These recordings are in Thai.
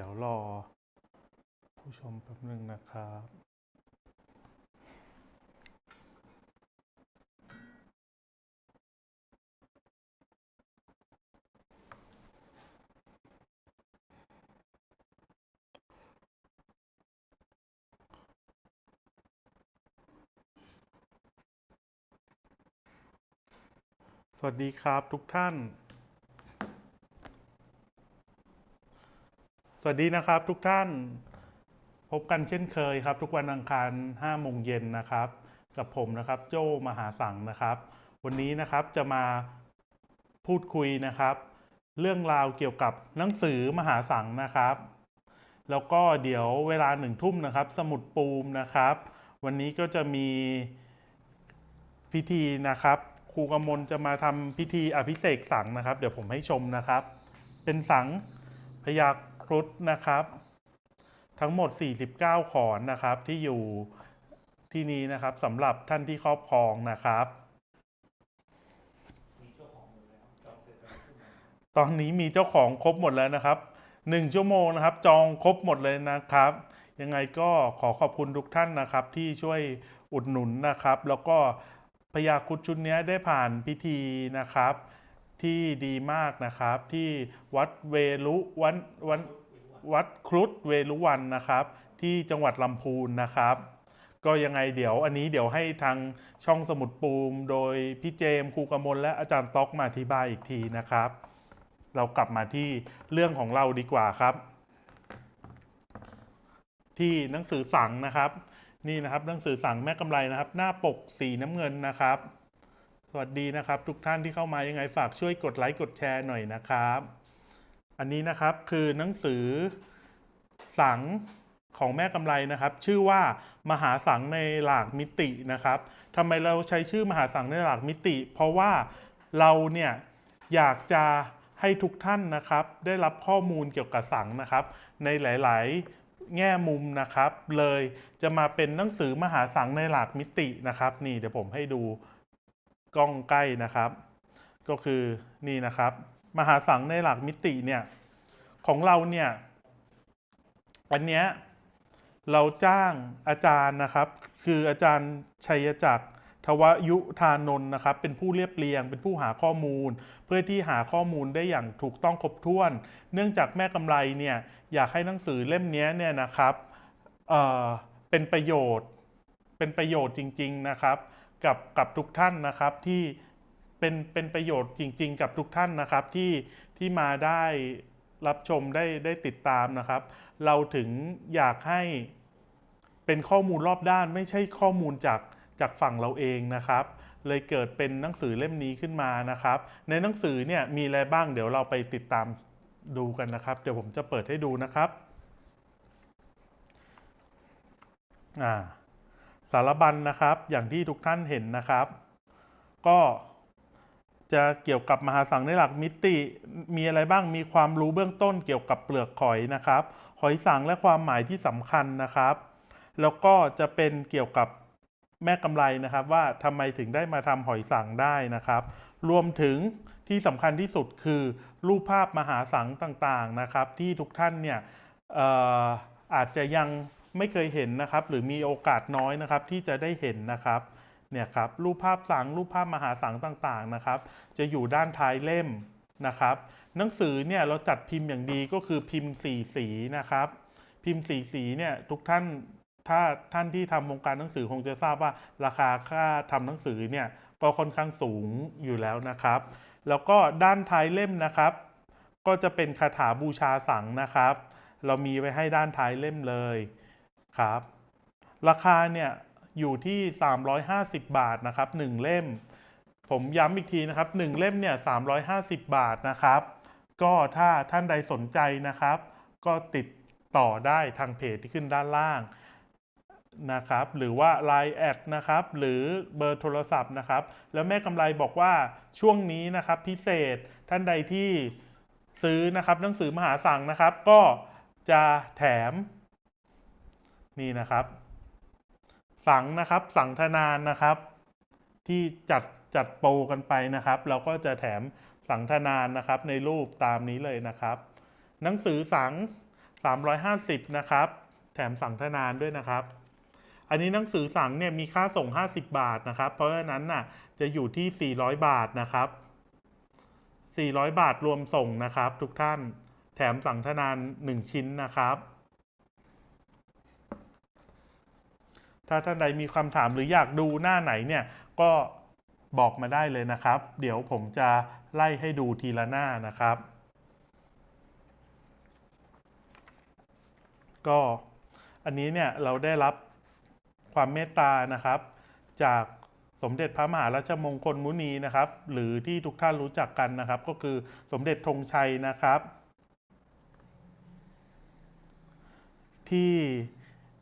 ดี๋ยวรอ ผู้ชมแป๊บนึงนะครับสวัสดีครับทุกท่าน สวัสดีนะครับทุกท่าน พบกันเช่นเคยครับ ทุกวันอังคาร5โมงเย็นนะครับ กับผมนะครับโจมหาสังนะครับ วันนี้นะครับจะมาพูดคุยนะครับ เรื่องราวเกี่ยวกับหนังสือมหาสังนะครับ แล้วก็เดี๋ยวเวลาหนึ่งทุ่มนะครับ สมุดปูมนะครับ วันนี้ก็จะมีพิธีนะครับครูกำมลจะมาทำพิธีอภิเษกสังนะครับ เดี๋ยวผมให้ชมนะครับ เป็นสังพยา ครุฑนะครับ ทั้งหมด 49 ขอนนะครับที่อยู่ที่นี้นะครับสำหรับท่านที่ครอบครองนะครับ ตอนนี้มีเจ้าของครบหมดแล้วนะครับหนึ่งชั่วโมงนะครับ จองครบหมดเลยนะครับ ยังไงก็ขอขอบคุณทุกท่านนะครับ ที่ช่วยอุดหนุนนะครับ แล้วก็พญาคุดชุดนี้ได้ผ่านพิธีนะครับ ที่ดีมากนะครับ ที่วัดเวลุวันวันวัดครุฑเวลุวันนะครับ ที่จังหวัดลำพูนนะครับ ก็ยังไงเดี๋ยวอันนี้เดี๋ยวให้ทางช่องสมุดปูม โดยพี่เจมครูกมลและอาจารย์ต๊อกมาอธิบายอีกทีนะครับ เรากลับมาที่เรื่องของเราดีกว่าครับ ที่หนังสือสั่งนะครับ นี่นะครับหนังสือสั่งแม่กำไรนะครับ หน้าปกสีน้ำเงินนะครับ สวัสดีนะครับ ทุกท่านที่เข้ามายังไงฝากช่วยกดไลค์กดแชร์หน่อยนะครับ อันนี้นะครับคือหนังสือสังของแม่กำไรนะครับ ชื่อว่ามหาสังในหลากมิตินะครับทำไมเราใช้ชื่อมหาสังในหลากมิติ เพราะว่าเราเนี่ยอยากจะให้ทุกท่านนะครับ ได้รับข้อมูลเกี่ยวกับสังนะครับ ในหลาย ๆ แง่มุมนะครับ เลยจะมาเป็นหนังสือมหาสังในหลากมิตินะครับ นี่เดี๋ยวผมให้ดู กล้องใกล้นะครับ ก็คือนี่นะครับ มหาสังในหลักมิติเนี่ยของเราเนี่ยอันเนี้ยเราจ้างอาจารย์นะครับ คืออาจารย์ชัยจักรทวยุธานนท์นะครับ เป็นผู้เรียบเรียง เป็นผู้หาข้อมูล เพื่อที่หาข้อมูลได้อย่างถูกต้องครบถ้วน เนื่องจากแม่กำไรเนี่ยอยากให้หนังสือเล่มนี้เนี่ยนะครับเเป็นประโยชน์เป็นประโยชน์จริง ๆนะครับ กับกับทุกท่านนะครับที่เป็นเป็นประโยชน์จริง ๆ กับทุกท่านนะครับที่ที่มาได้รับชมได้ได้ติดตามนะครับ เราถึงอยากให้เป็นข้อมูลรอบด้านไม่ใช่ข้อมูลจากจากฝั่งเราเองนะครับ เลยเกิดเป็นหนังสือเล่มนี้ขึ้นมานะครับ ในหนังสือเนี่ยมีอะไรบ้างเดี๋ยวเราไปติดตามดูกันนะครับ เดี๋ยวผมจะเปิดให้ดูนะครับอ่า สารบัญนะครับ อย่างที่ทุกท่านเห็นนะครับ ก็จะเกี่ยวกับมหาสังในหลักมิติ มีอะไรบ้างมีความรู้เบื้องต้นเกี่ยวกับเปลือกหอยนะครับ หอยสังและความหมายที่สำคัญนะครับ แล้วก็จะเป็นเกี่ยวกับแม่กำไรนะครับ ว่าทำไมถึงได้มาทำหอยสังได้นะครับ รวมถึงที่สำคัญที่สุดคือรูปภาพมหาสังต่างๆนะครับ ที่ทุกท่านเนี่ยอออาจจะยัง ไม่เคยเห็นนะครับ หรือมีโอกาสน้อยนะครับที่จะได้เห็นนะครับเนี่ยครับรูปภาพสังรูปภาพมหาสังต่างๆนะครับ จะอยู่ด้านท้ายเล่มนะครับ หนังสือเนี่ยเราจัดพิมพ์อย่างดีก็คือพิมพ์สีสีนะครับ พิมพ์สีสีเนี่ยทุกท่านถ้าท่านที่ทำวงการหนังสือคงจะทราบว่าราคาค่าทำหนังสือเนี่ยก็ค่อนข้างสูงอยู่แล้วนะครับ แล้วก็ด้านท้ายเล่มนะครับ ก็จะเป็นคาถาบูชาสังนะครับ เรามีไว้ให้ด้านท้ายเล่มเลย ครับ ราคาเนี่ยอยู่ที่ 350 บาทนะครับ1เล่ม ผมย้ำอีกทีนะครับ1เล่มเนี่ย350 บาทนะครับ ก็ถ้าท่านใดสนใจนะครับ ก็ติดต่อได้ทางเพจที่ขึ้นด้านล่างนะครับ หรือว่า Line แอดนะครับ หรือเบอร์โทรศัพท์นะครับ แล้วแม่กำไรบอกว่าช่วงนี้นะครับพิเศษท่านใดที่ซื้อนะครับหนังสือมหาสังนะครับ ก็จะแถม นี่นะครับ สังนะครับสังทนานนะครับ ที่จัดจัดโปรกันไปนะครับ เราก็จะแถมสังทนานนะครับในรูปตามนี้เลยนะครับ หนังสือสัง 350 นะครับ แถมสังทนานด้วยนะครับ อันนี้หนังสือสังเนี่ยมีค่าส่ง 50 บาทนะครับ เพราะฉะนั้นน่ะจะอยู่ที่ 400 บาทนะครับ 400 บาทรวมส่งนะครับ ทุกท่านแถมสังทนาน 1 ชิ้นนะครับ ถ้าท่านใดมีคำถามหรืออยากดูหน้าไหนเนี่ยก็บอกมาได้เลยนะครับ เดี๋ยวผมจะไล่ให้ดูทีละหน้านะครับ ก็อันนี้เนี่ยเราได้รับความเมตตานะครับ จากสมเด็จพระมหาราชมงคลมุนีนะครับ หรือที่ทุกท่านรู้จักกันนะครับ ก็คือสมเด็จธงชัยนะครับ ที่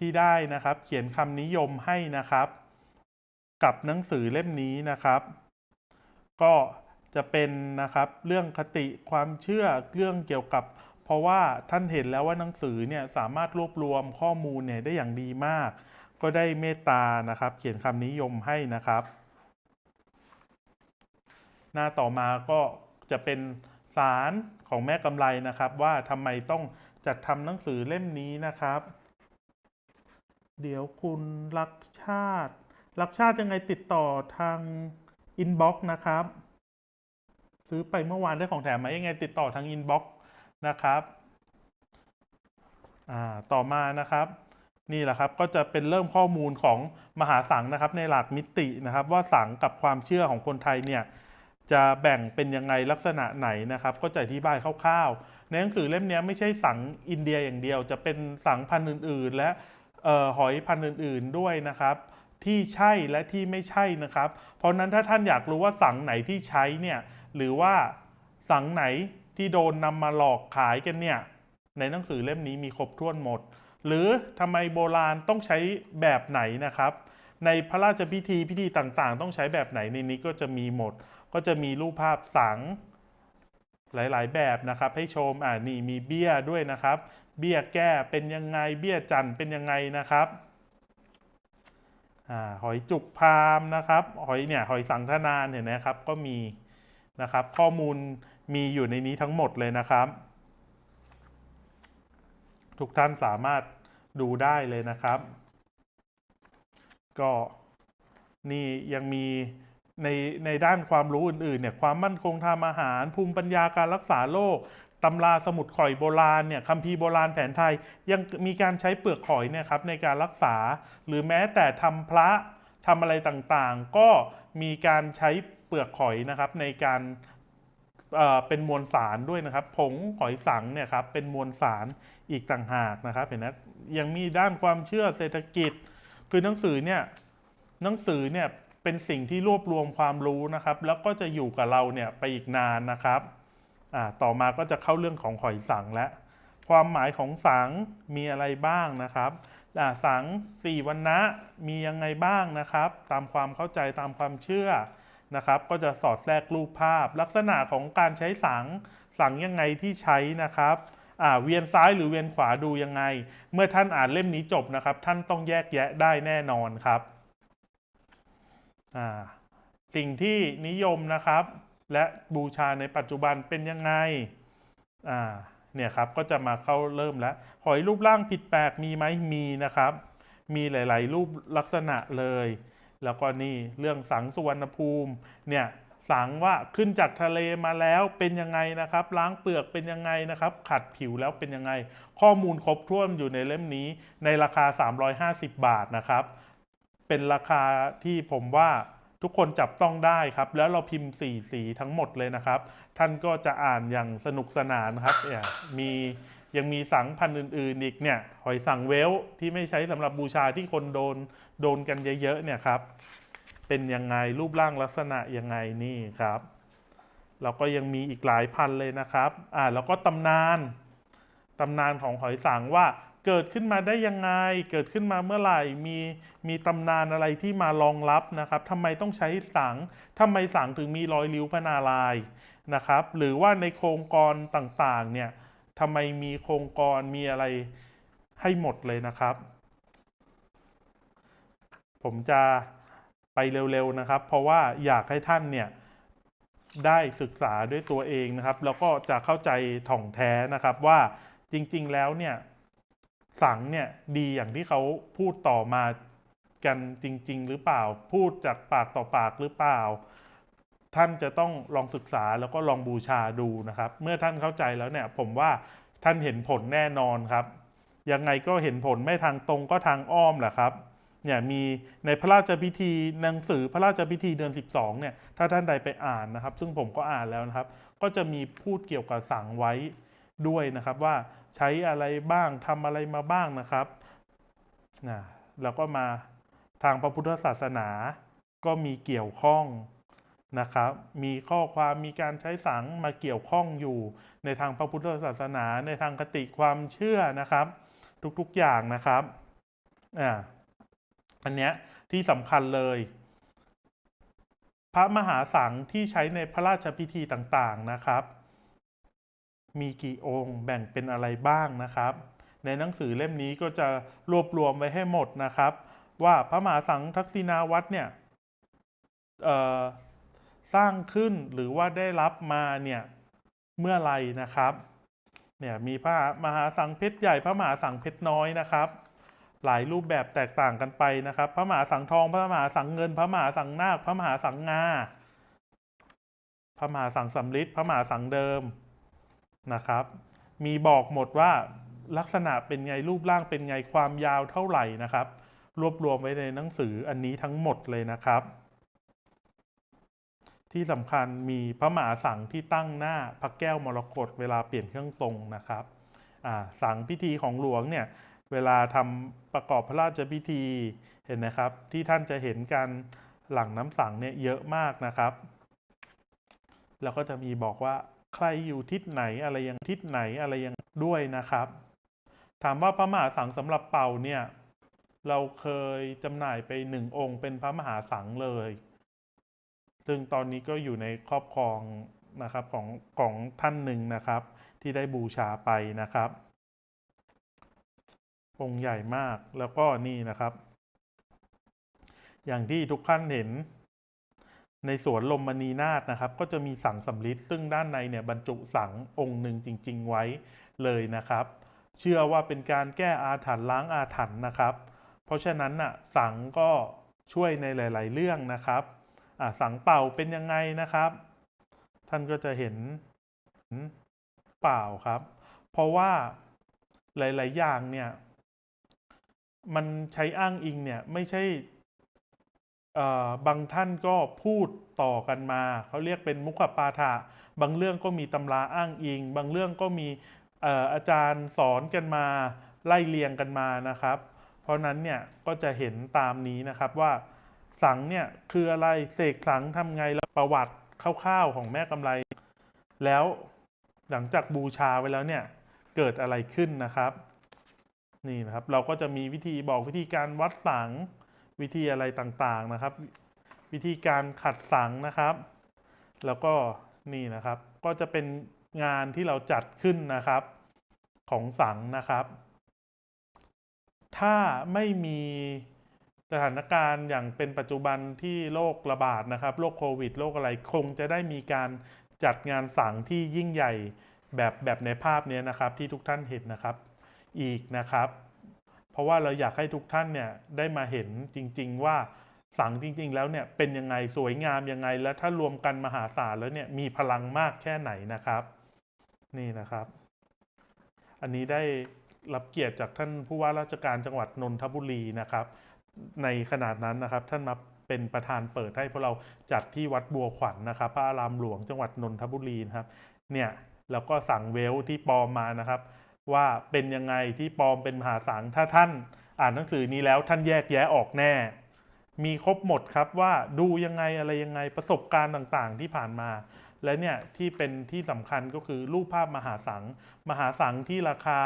ที่ได้นะครับ เขียนคำนิยมให้นะครับ กับหนังสือเล่มนี้นะครับ ก็จะเป็นนะครับเรื่องคติความเชื่อเรื่องเกี่ยวกับ เพราะว่าท่านเห็นแล้วว่าหนังสือเนี่ยสามารถรวบรวมข้อมูลเนี่ยได้อย่างดีมาก ก็ได้เมตตานะครับ เขียนคำนิยมให้นะครับ หน้าต่อมาก็จะเป็นสารของแม่กำไรนะครับ ว่าทำไมต้องจัดทำหนังสือเล่มนี้นะครับ เดี๋ยวคุณรักชาติ รักชาติยังไงติดต่อทางอินบ็อกซ์นะครับ ซื้อไปเมื่อวานได้ของแถมมายังไงติดต่อทางอินบ็อกซ์นะครับอ่าต่อมานะครับ นี่แหละครับก็จะเป็นเริ่มข้อมูลของมหาสังนะครับในหลักมิตินะครับ ว่าสังกับความเชื่อของคนไทยเนี่ยจะแบ่งเป็นยังไงลักษณะไหนนะครับ ก็จะอธิบายคร่าวๆในหนังสือเล่มนี้ไม่ใช่สังอินเดียอย่างเดียว จะเป็นสังพันธุ์อื่น ๆ และ หอยพันธุ์อื่น ๆด้วยนะครับ ที่ใช่และที่ไม่ใช่นะครับ เพราะฉะนั้นถ้าท่านอยากรู้ว่าสังไหนที่ใช้เนี่ยหรือว่าสังไหนที่โดนนำมาหลอกขายกันเนี่ยในหนังสือเล่มนี้มีครบถ้วนหมด หรือทำไมโบราณต้องใช้แบบไหนนะครับ ในพระราชพิธีพิธีต่างๆ ต้องใช้แบบไหนในนี้ก็จะมีหมด ก็จะมีรูปภาพสัง หลาย ๆ แบบนะครับให้ชมอ่านี่มีเบี้ยด้วยนะครับ เบี้ยแก้เป็นยังไงเบี้ยจันเป็นยังไงนะครับอ่าหอยจุกพามนะครับหอยเนี่ยหอยสังทนานเห็นไหมครับก็มีนะครับ ข้อมูลมีอยู่ในนี้ทั้งหมดเลยนะครับ ทุกท่านสามารถดูได้เลยนะครับ ก็นี่ยังมี ในในด้านความรู้อื่นๆเนี่ยความมั่นคงทางอาหาร ภูมิปัญญาการรักษาโรคตำราสมุดข่อยโบราณเนี่ยคัมภีร์โบราณแผนไทย ยังมีการใช้เปลือกหอยเนี่ยครับในการรักษา หรือแม้แต่ทำพระทำอะไรต่างๆ ก็มีการใช้เปลือกหอยนะครับในการเเป็นมวลสารด้วยนะครับ ผงหอยสังเนี่ยครับเป็นมวลสารอีกต่างหากนะครับเห็นไหมยังมีด้านความเชื่อเศรษฐกิจ คือหนังสือเนี่ยหนังสือเนี่ย เป็นสิ่งที่รวบรวมความรู้นะครับ แล้วก็จะอยู่กับเราเนี่ยไปอีกนานนะครับต่อมาก็จะเข้าเรื่องของหอยสังและ ความหมายของสังมีอะไรบ้างนะครับสังสี่วันนะมียังไงบ้างนะครับ ตามความเข้าใจตามความเชื่อนะครับ ก็จะสอดแทรกรูปภาพ ลักษณะของการใช้สังสังยังไงที่ใช้นะครับเวียนซ้ายหรือเวียนขวาดูยังไง เมื่อท่านอ่านเล่มนี้จบนะครับ ท่านต้องแยกแยะได้แน่นอนครับ สิ่งที่นิยมนะครับ และบูชาในปัจจุบันเป็นยังไงเนี่ยครับก็จะมาเข้าเริ่มแล้ว หอยรูปร่างผิดแปลกมีไหมมีนะครับ มีหลาย ๆ รูปลักษณะเลย แล้วก็นี่เรื่องสังสุวรรณภูมิเนี่ยสังว่าขึ้นจากทะเลมาแล้วเป็นยังไงนะครับ ล้างเปลือกเป็นยังไงนะครับ ขัดผิวแล้วเป็นยังไง ข้อมูลครบถ้วนอยู่ในเล่มนี้ในราคา 350 บาทนะครับ เป็นราคาที่ผมว่าทุกคนจับต้องได้ครับ แล้วเราพิมพ์สีสีทั้งหมดเลยนะครับ ท่านก็จะอ่านอย่างสนุกสนานครับเนี่ยมียังมีสังพันธุ์อื่นๆอีกเนี่ยหอยสังเวลที่ไม่ใช้สำหรับบูชาที่คนโดนโดนกันเยอะๆเนี่ยครับ เป็นยังไงรูปร่างลักษณะยังไงนี่ครับแล้วก็ยังมีอีกหลายพันเลยนะครับอ่าแล้วก็ตำนานตำนานของหอยสังว่า เกิดขึ้นมาได้ยังไง เกิดขึ้นมาเมื่อไหร่ มีมีตำนานอะไรที่มารองรับนะครับทำไมต้องใช้สังทำไมสังถึงมีรอยริ้วพนารายนะครับ หรือว่าในโครงกรต่างๆเนี่ยทำไมมีโครงกรมีอะไรให้หมดเลยนะครับ ผมจะไปเร็วๆนะครับ เพราะว่าอยากให้ท่านเนี่ยได้ศึกษาด้วยตัวเองนะครับ แล้วก็จะเข้าใจถ่องแท้นะครับว่าจริงๆแล้วเนี่ย สังเนี่ยดีอย่างที่เขาพูดต่อมากันจริง ๆ หรือเปล่าพูดจากปากต่อปากหรือเปล่า ท่านจะต้องลองศึกษาแล้วก็ลองบูชาดูนะครับ เมื่อท่านเข้าใจแล้วเนี่ยผมว่าท่านเห็นผลแน่นอนครับยังไงก็เห็นผลไม่ทางตรงก็ทางอ้อมแหละครับเนี่ยมีในพระราชพิธีหนังสือพระราชพิธีเดือน 12เนี่ยถ้าท่านใดไปอ่านนะครับ ซึ่งผมก็อ่านแล้วนะครับ ก็จะมีพูดเกี่ยวกับสังไว้ ด้วยนะครับว่าใช้อะไรบ้างทำอะไรมาบ้างนะครับนะแล้วก็มาทางพระพุทธศาสนาก็มีเกี่ยวข้องนะครับ มีข้อความมีการใช้สังมาเกี่ยวข้องอยู่ ในทางพระพุทธศาสนา ในทางคติความเชื่อนะครับ ทุกๆอย่างนะครับอ่าอันเนี้ยที่สำคัญเลย พระมหาสังที่ใช้ในพระราชพิธีต่างๆนะครับ มีกี่องค์แบ่งเป็นอะไรบ้างนะครับ ในหนังสือเล่มนี้ก็จะรวบรวมไว้ให้หมดนะครับ ว่าพระมหาสังทักษิณาวัตรเนี่ยสร้างขึ้นหรือว่าได้รับมาเนี่ยเมื่อไรนะครับเนี่ยมีพระมหาสังเพชรใหญ่พระมหาสังเพชรน้อยนะครับ หลายรูปแบบแตกต่างกันไปนะครับ พระมหาสังทองพระมหาสังเงิน พระมหาสังนาคพระมหาสังงาพระมหาสังสำลิดพระมหาสังเดิม นะครับ มีบอกหมดว่าลักษณะเป็นไงรูปร่างเป็นไงความยาวเท่าไหร่นะครับ รวบรวมไว้ในหนังสืออันนี้ทั้งหมดเลยนะครับ ที่สำคัญมีพระมหาสังที่ตั้งหน้าพระแก้วมรกตเวลาเปลี่ยนเครื่องทรงนะครับสังพิธีของหลวงเนี่ยเวลาทำประกอบพระราชพิธีเห็นนะครับ ที่ท่านจะเห็นการหลังน้ำสังเนี่ยเยอะมากนะครับ แล้วก็จะมีบอกว่า รอยู่ทิศไหนอะไรยังทิศไหนอะไรยังด้วยนะครับ ถามว่าพระมหาสังสำหรับเป่าเนี่ย เราเคยจำหน่ายไปหนึ่งองค์เป็นพระมหาสังเลย ซึ่งตอนนี้ก็อยู่ในครอบครองนะครับของของท่านหนึ่งนะครับ ที่ได้บูชาไปนะครับ องค์ใหญ่มากแล้วก็นี่นะครับ อย่างที่ทุกท่านเห็น ในสวนลมมณีนาฏนะครับ ก็จะมีสังสำลิดซึ่งด้านในเนี่ยบรรจุสังองค์หนึ่งจริง ๆ ไว้เลยนะครับ เชื่อว่าเป็นการแก้อาถรรพ์ล้างอาถรรพ์นะครับ เพราะฉะนั้นน่ะสังก็ช่วยในหลาย ๆ เรื่องนะครับสังเป่าเป็นยังไงนะครับ ท่านก็จะเห็นเปล่าครับ เพราะว่าหลาย ๆ อย่างเนี่ยมันใช้อ้างอิงเนี่ยไม่ใช่ บางท่านก็พูดต่อกันมา เขาเรียกเป็นมุขปาฐะบางเรื่องก็มีตำราอ้างอิง บางเรื่องก็มีอาจารย์สอนกันมา ไล่เรียงกันมานะครับ เพราะนั้นเนี่ยก็จะเห็นตามนี้นะครับว่าสังเนี่ยคืออะไรเสกสังทำไงแล้วประวัติคร่าวๆของแม่กำไร แล้วหลังจากบูชาไว้แล้วเนี่ยเกิดอะไรขึ้นนะครับ นี่นะครับ เราก็จะมีวิธีบอกวิธีการวัดสัง วิธีอะไรต่างๆนะครับ วิธีการขัดสังนะครับ แล้วก็นี่นะครับ ก็จะเป็นงานที่เราจัดขึ้นนะครับ ของสังนะครับ ถ้าไม่มีสถานการณ์อย่างเป็นปัจจุบันที่โรคระบาดนะครับโรคโควิดโรคอะไรคงจะได้มีการจัดงานสังที่ยิ่งใหญ่แบบแบบในภาพนี้นะครับ ที่ทุกท่านเห็นนะครับ อีกนะครับ ราะว่าเราอยากให้ทุกท่านเนี่ยได้มาเห็นจริง ๆ ว่าสังจริง ๆ แล้วเนี่ยเป็นยังไงสวยงามยังไง และถ้ารวมกันมหาศาลแล้วเนี่ยมีพลังมากแค่ไหนนะครับ นี่นะครับ อันนี้ได้รับเกียรติจากท่านผู้ว่าราชการจังหวัดนนทบุรีนะครับ ในขนาดนั้นนะครับ ท่านมาเป็นประธานเปิดให้พวกเราจัดที่วัดบัวขวัญนนะครับพระอารามหลวงจังหวัดนนทบุรีนะครับ เนี่ยแล้วก็สั่งเวลที่ปลอมมานะครับ ว่าเป็นยังไงที่ปลอมเป็นมหาสังถ้าท่านอ่านหนังสือนี้แล้วท่านแยกแยะออกแน่ มีครบหมดครับว่าดูยังไงอะไรยังไงประสบการณ์ต่างๆ ที่ผ่านมา และเนี่ยที่เป็นที่สำคัญก็คือรูปภาพมหาสังมหาสังที่ราคา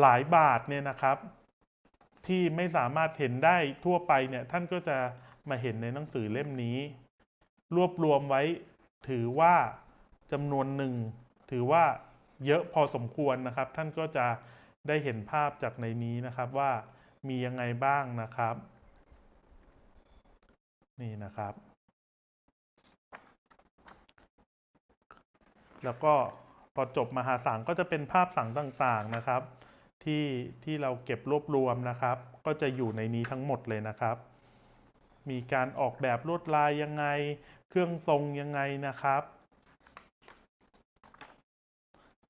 หลายบาทเนี่ยนะครับ ที่ไม่สามารถเห็นได้ทั่วไปเนี่ยท่านก็จะมาเห็นในหนังสือเล่มนี้ รวบรวมไว้ถือว่าจำนวนหนึ่งถือว่า เยอะพอสมควรนะครับ ท่านก็จะได้เห็นภาพจากในนี้นะครับว่ามียังไงบ้างนะครับ นี่นะครับ แล้วก็พอจบมหาสังก็จะเป็นภาพสังต่างๆนะครับ ที่ที่เราเก็บรวบรวมนะครับ ก็จะอยู่ในนี้ทั้งหมดเลยนะครับ มีการออกแบบลวดลายยังไง เครื่องทรงยังไงนะครับ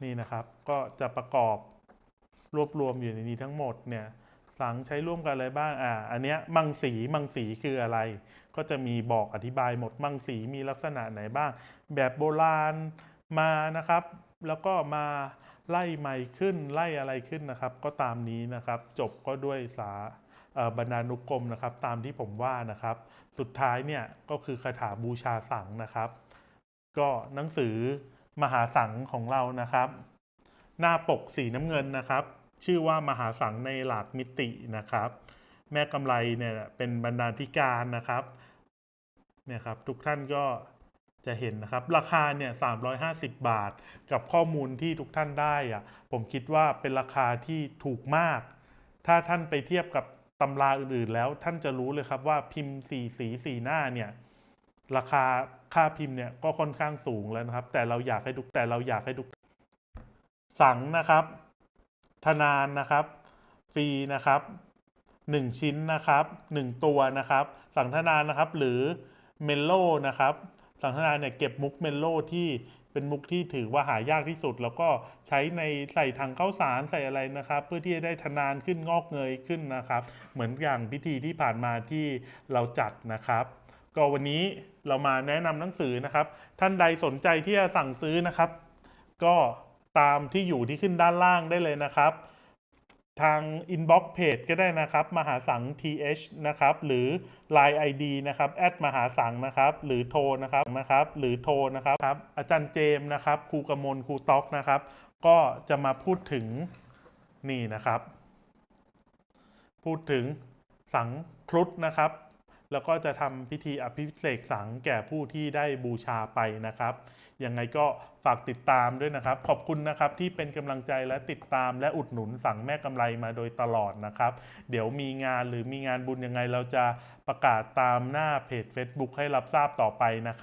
นี่นะครับ ก็จะประกอบรวบรวมอยู่ในนี้ทั้งหมดเนี่ยสังใช้ร่วมกันอะไรบ้างอ่าอันเนี้ยมังสีมังสีคืออะไร ก็จะมีบอกอธิบายหมดมังสีมีลักษณะไหนบ้าง แบบโบราณมานะครับ แล้วก็มาไล่ใหม่ขึ้นไล่อะไรขึ้นนะครับ ก็ตามนี้นะครับ จบก็ด้วยสาบรรณานุกรมนะครับ ตามที่ผมว่านะครับ สุดท้ายเนี่ยก็คือคาถาบูชาสังนะครับ ก็หนังสือ มหาสังของเรานะครับ หน้าปกสีน้ำเงินนะครับ ชื่อว่ามหาสังในหลากมิตินะครับ แม่กำไรเนี่ยเป็นบรรณาธิการนะครับเนี่ยครับทุกท่านก็จะเห็นนะครับ ราคาเนี่ย350 บาท กับข้อมูลที่ทุกท่านได้อะผมคิดว่าเป็นราคาที่ถูกมาก ถ้าท่านไปเทียบกับตำราอื่นๆแล้วท่านจะรู้เลยครับว่าพิมพ์สีสีสีหน้าเนี่ย ราคาค่าพิมพ์เนี่ยก็ค่อนข้างสูงแล้วนะครับ แต่เราอยากให้ทุกแต่เราอยากให้ทุกสังนะครับธนานนะครับ ฟรีนะครับ 1 ชิ้นนะครับ 1 ตัวนะครับ สังทนานนะครับ หรือเมลโลนะครับ สังทนานเนี่ยเก็บมุกเมลโลที่เป็นมุกที่ถือว่าหายากที่สุด แล้วก็ใช้ในใส่ถังข้าวสารใส่อะไรนะครับ เพื่อที่จะได้ทนานขึ้นงอกเงยขึ้นนะครับ เหมือนอย่างพิธีที่ผ่านมาที่เราจัดนะครับ ก็วันนี้เรามาแนะนำหนังสือนะครับ ท่านใดสนใจที่จะสั่งซื้อนะครับ ก็ตามที่อยู่ที่ขึ้นด้านล่างได้เลยนะครับ ทาง inbox page ก็ได้นะครับ มหาสัง th นะครับ หรือ line id นะครับแอดมหาสังนะครับ หรือโทรนะครับนะครับ หรือโทรนะครับครับ อาจารย์เจมส์นะครับครูกมลครูต๊อกนะครับ ก็จะมาพูดถึงนี่นะครับ พูดถึงสังครุฑนะครับ แล้วก็จะทำพิธีอภิเษกสังแก่ผู้ที่ได้บูชาไปนะครับยังไงก็ฝากติดตามด้วยนะครับ ขอบคุณนะครับที่เป็นกำลังใจและติดตามและอุดหนุนสั่งแม่กำไรมาโดยตลอดนะครับ เดี๋ยวมีงานหรือมีงานบุญยังไงเราจะประกาศตามหน้าเพจ Facebook ให้รับทราบต่อไปนะครับ